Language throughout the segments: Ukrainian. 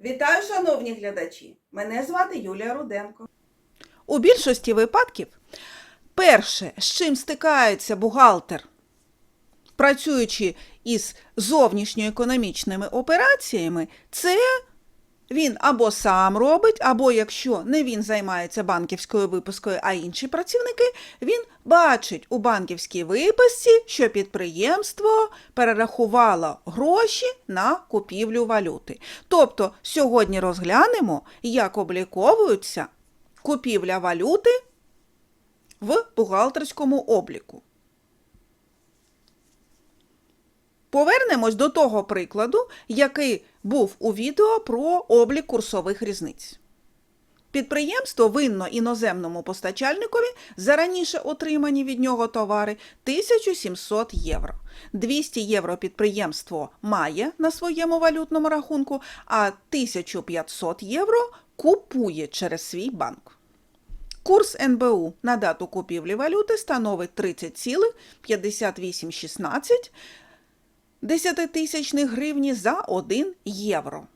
Вітаю, шановні глядачі! Мене звати Юлія Руденко. У більшості випадків перше, з чим стикається бухгалтер, працюючи із зовнішньоекономічними операціями, це він або сам робить, або якщо не він займається банківською випискою, а інші працівники, він бачить у банківській виписці, що підприємство перерахувало гроші на купівлю валюти. Тобто сьогодні розглянемо, як обліковуються купівля валюти в бухгалтерському обліку. Повернемось до того прикладу, який був у відео про облік курсових різниць. Підприємство винно іноземному постачальникові за раніше отримані від нього товари 1700 євро. 200 євро підприємство має на своєму валютному рахунку, а 1500 євро купує через свій банк. Курс НБУ на дату купівлі валюти становить 30,5816 десятитисячних гривні за 1 євро.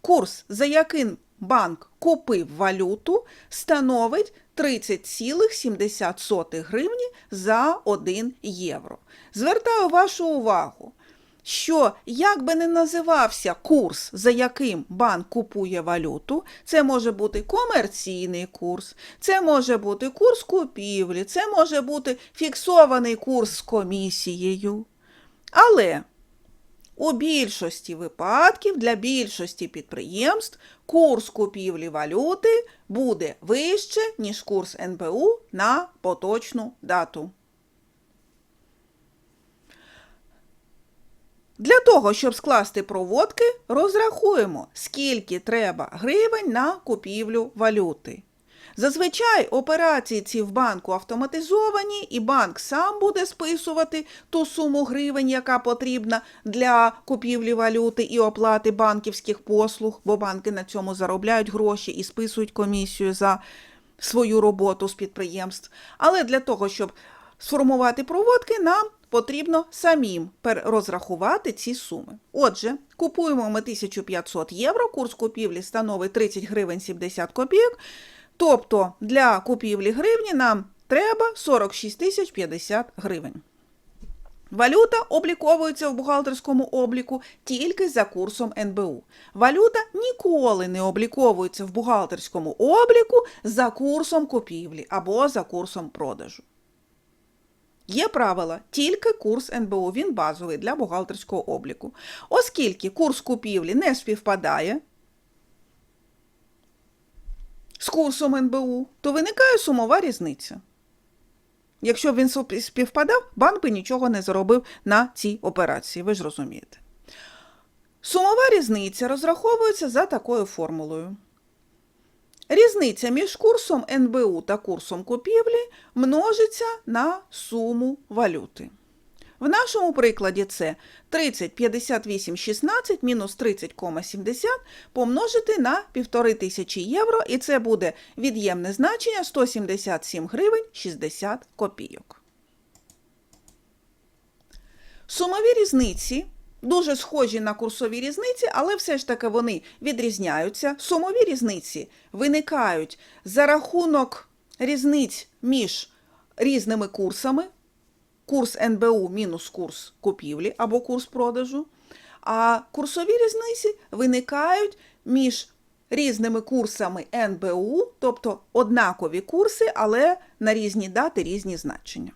Курс, за яким банк купив валюту, становить 30,70 гривні за 1 євро. Звертаю вашу увагу, що як би не називався курс, за яким банк купує валюту, це може бути комерційний курс, це може бути курс купівлі, це може бути фіксований курс з комісією. Але у більшості випадків для більшості підприємств курс купівлі валюти буде вище, ніж курс НБУ на поточну дату. Для того, щоб скласти проводки, розрахуємо, скільки треба гривень на купівлю валюти. Зазвичай операції ці в банку автоматизовані, і банк сам буде списувати ту суму гривень, яка потрібна для купівлі валюти і оплати банківських послуг, бо банки на цьому заробляють гроші і списують комісію за свою роботу з підприємств. Але для того, щоб сформувати проводки, нам потрібно самим розрахувати ці суми. Отже, купуємо ми 1500 євро, курс купівлі становить 30 гривень 70 копійок. Тобто для купівлі гривні нам треба 46 тисяч 50 гривень. Валюта обліковується в бухгалтерському обліку тільки за курсом НБУ. Валюта ніколи не обліковується в бухгалтерському обліку за курсом купівлі або за курсом продажу. Є правила, тільки курс НБУ, він базовий для бухгалтерського обліку. Оскільки курс купівлі не співпадає з курсом НБУ, то виникає сумова різниця. Якщо б він співпадав, банк би нічого не заробив на цій операції, ви ж розумієте. Сумова різниця розраховується за такою формулою. Різниця між курсом НБУ та курсом купівлі множиться на суму валюти. В нашому прикладі це 30, 58, 16 мінус 30,70 помножити на 1500 євро, і це буде від'ємне значення 177 гривень 60 копійок. Сумові різниці дуже схожі на курсові різниці, але все ж таки вони відрізняються. Сумові різниці виникають за рахунок різниць між різними курсами курс НБУ мінус курс купівлі або курс продажу, а курсові різниці виникають між різними курсами НБУ, тобто однакові курси, але на різні дати різні значення.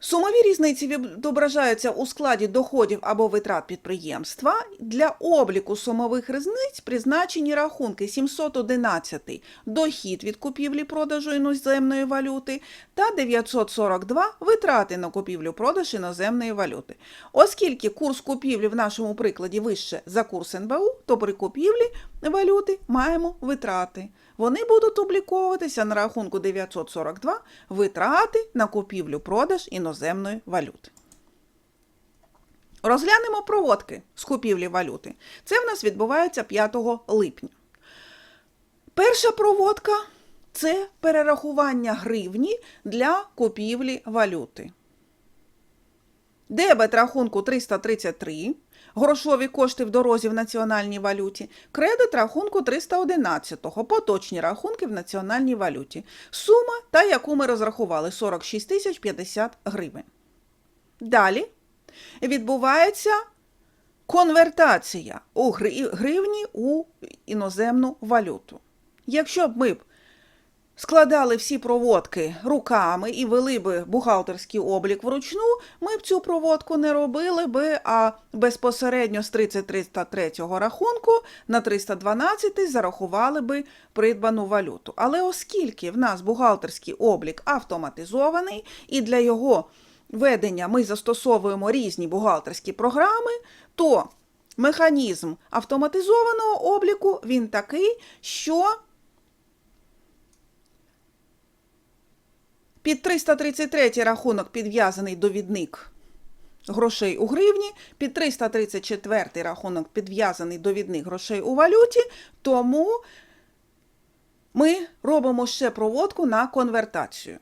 Сумові різниці відображаються у складі доходів або витрат підприємства. Для обліку сумових різниць призначені рахунки 711 дохід від купівлі-продажу іноземної валюти та 942 витрати на купівлю-продаж іноземної валюти. Оскільки курс купівлі в нашому прикладі вище за курс НБУ, то при купівлі валюти маємо витрати. Вони будуть обліковуватися на рахунку 942 витрати на купівлю-продаж іноземної валюти. Розглянемо проводки з купівлі валюти. Це в нас відбувається 5 липня. Перша проводка це перерахування гривні для купівлі валюти. Дебет рахунку 333 грошові кошти в дорозі в національній валюті, кредит рахунку 311, поточні рахунки в національній валюті. Сума, та яку ми розрахували 46 тисяч 50 гривень. Далі відбувається конвертація у гривні у іноземну валюту. Якщо б ми складали всі проводки руками і вели би бухгалтерський облік вручну, ми б цю проводку не робили би, а безпосередньо з 3303 рахунку на 312 зарахували би придбану валюту. Але оскільки в нас бухгалтерський облік автоматизований і для його ведення ми застосовуємо різні бухгалтерські програми, то механізм автоматизованого обліку він такий, що Під 333 рахунок підв'язаний довідник грошей у гривні, під 334 рахунок підв'язаний довідник грошей у валюті, тому ми робимо ще проводку на конвертацію.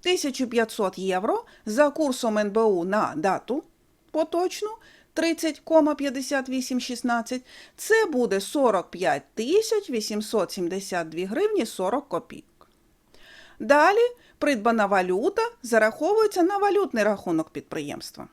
1500 євро за курсом НБУ на дату поточну 30,5816. Це буде 45 872 гривні 40 копійок. Далі придбана валюта зараховується на валютний рахунок підприємства.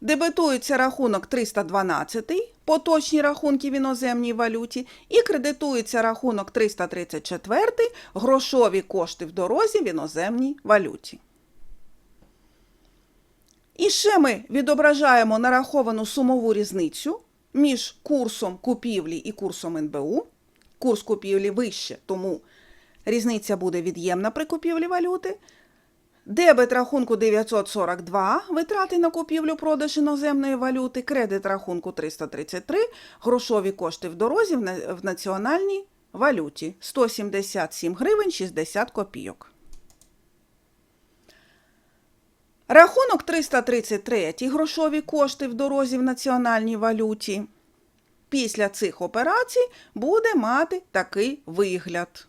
Дебетується рахунок 312, поточні рахунки в іноземній валюті, і кредитується рахунок 334, грошові кошти в дорозі в іноземній валюті. І ще ми відображаємо нараховану сумову різницю між курсом купівлі і курсом НБУ. Курс купівлі вище, тому різниця буде від'ємна при купівлі валюти. Дебет рахунку 942, витрати на купівлю продаж іноземної валюти, кредит рахунку 333, грошові кошти в дорозі в національній валюті 177 гривень 60 копійок. Рахунок 333 грошові кошти в дорозі в національній валюті. Після цих операцій буде мати такий вигляд.